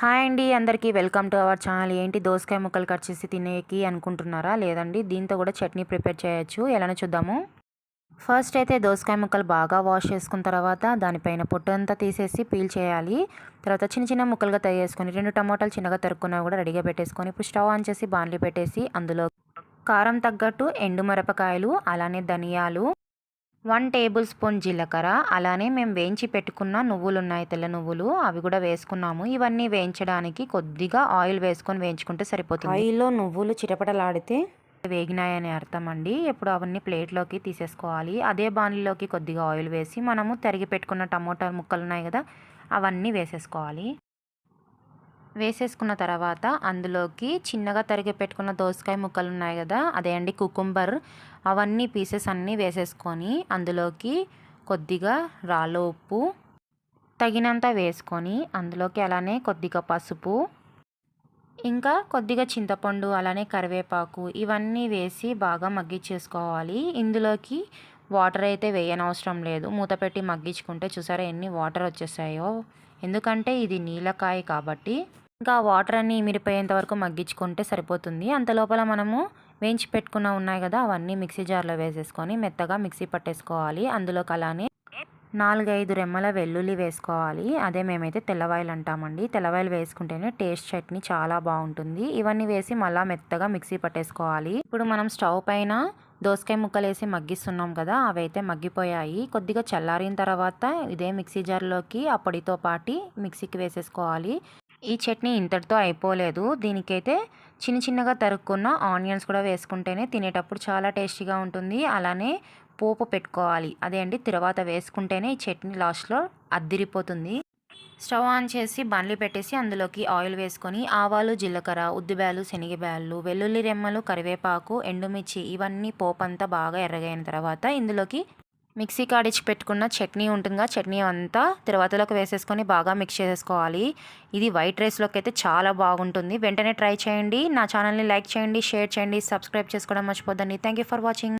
Hi అండి అందరికీ welcome to our channel. ఏంటి దోసకాయ ముక్కలు కట్ చేసి తినేకి అనుకుంటున్నారా? లేదండి దీంతో కూడా చట్నీ ప్రిపేర్ చేయొచ్చు. ఎలానో చూద్దాము. ఫస్ట్ అయితే దోసకాయ ముక్కలు బాగా వాష్ చేసుకున్న తర్వాత దానిపైన పొట్టు అంతా తీసేసి పీల్ చేయాలి. తర్వాత చిన్న చిన్న ముక్కలుగా తయారు చేసుకొని రెండు టమాటాలు చిన్నగా తరుక్కున్నా కూడా రెడీగా పెట్టేసుకొని ఇప్పుడు స్టవ్ ఆన్ చేసి బాండ్లీ పెట్టేసి అందులో కారం తగ్గట్టు ఎండు మిరపకాయలు అలానే ధనియాలు వన్ టేబుల్ స్పూన్ జీలకర్ర అలానే మేము వేయించి పెట్టుకున్న నువ్వులు ఉన్నాయి తెల్ల నువ్వులు అవి కూడా వేసుకున్నాము. ఇవన్నీ వేయించడానికి కొద్దిగా ఆయిల్ వేసుకొని వేయించుకుంటే సరిపోతుంది. ఆయిల్లో నువ్వులు చిటపటలాడితే వేగినాయని అర్థం అండి. ఇప్పుడు అవన్నీ ప్లేట్లోకి తీసేసుకోవాలి. అదే బాణలిలోకి కొద్దిగా ఆయిల్ వేసి మనము తరిగి పెట్టుకున్న టమోటా ముక్కలు ఉన్నాయి కదా అవన్నీ వేసేసుకోవాలి. వేసేసుకున్న తర్వాత అందులోకి చిన్నగా తరిగి పెట్టుకున్న దోసకాయ ముక్కలు ఉన్నాయి కదా అదే అండి కుకుంబర్ అవన్నీ పీసెస్ అన్నీ వేసేసుకొని అందులోకి కొద్దిగా రాళ్ళ ఉప్పు తగినంత వేసుకొని అందులోకి అలానే కొద్దిగా పసుపు ఇంకా కొద్దిగా చింతపండు అలానే కరివేపాకు ఇవన్నీ వేసి బాగా మగ్గించేసుకోవాలి. ఇందులోకి వాటర్ అయితే వేయనవసరం లేదు. మూత పెట్టి మగ్గించుకుంటే చూసారా ఎన్ని వాటర్ వచ్చేసాయో? ఎందుకంటే ఇది నీలకాయ కాబట్టి ఇంకా వాటర్ అన్ని మిరిపోయేంత వరకు మగ్గించుకుంటే సరిపోతుంది. అంత లోపల మనము వేయించి పెట్టుకున్న ఉన్నాయి కదా అవన్నీ మిక్సీ జార్లో వేసేసుకొని మెత్తగా మిక్సీ పట్టేసుకోవాలి. అందులోకి అలానే నాలుగైదు రెమ్మల వెల్లుల్లి వేసుకోవాలి. అదే మేమైతే తెల్లవాయిలు అంటామండి. తెల్లవాయలు వేసుకుంటేనే టేస్ట్ చట్నీ చాలా బాగుంటుంది. ఇవన్నీ వేసి మళ్ళీ మెత్తగా మిక్సీ పట్టేసుకోవాలి. ఇప్పుడు మనం స్టవ్ పైన దోసకాయ ముక్కలు వేసి మగ్గిస్తున్నాం కదా అవి అయితే మగ్గిపోయాయి. కొద్దిగా చల్లారిన తర్వాత ఇదే మిక్సీ జార్లోకి అప్పటితో పాటి మిక్సీకి వేసేసుకోవాలి. ఈ చట్నీ ఇంతటితో అయిపోలేదు. దీనికైతే చిన్న చిన్నగా తరుక్కున్న ఆనియన్స్ కూడా వేసుకుంటేనే తినేటప్పుడు చాలా టేస్టీగా ఉంటుంది. అలానే పోపు పెట్టుకోవాలి. అదే అండి తర్వాత వేసుకుంటేనే ఈ చట్నీ లాస్ట్లో అద్దిరిపోతుంది. స్టవ్ ఆన్ చేసి బండ్లు పెట్టేసి అందులోకి ఆయిల్ వేసుకొని ఆవాలు జీలకర్ర ఉద్దిబ్యాలు శనగబ్యాలు వెల్లుల్లి రెమ్మలు కరివేపాకు ఎండుమిర్చి ఇవన్నీ పోపంతా బాగా ఎర్రగైన తర్వాత ఇందులోకి మిక్సీ కాడిచ్చి పెట్టుకున్న చట్నీ ఉంటుందిగా. చట్నీ అంతా తిరువాతలోకి వేసేసుకొని బాగా మిక్స్ చేసేసుకోవాలి. ఇది వైట్ రైస్లోకి అయితే చాలా బాగుంటుంది. వెంటనే ట్రై చేయండి. నా ఛానల్ని లైక్ చేయండి షేర్ చేయండి సబ్స్క్రైబ్ చేసుకోవడం మర్చిపోద్దండి. Thank you for watching.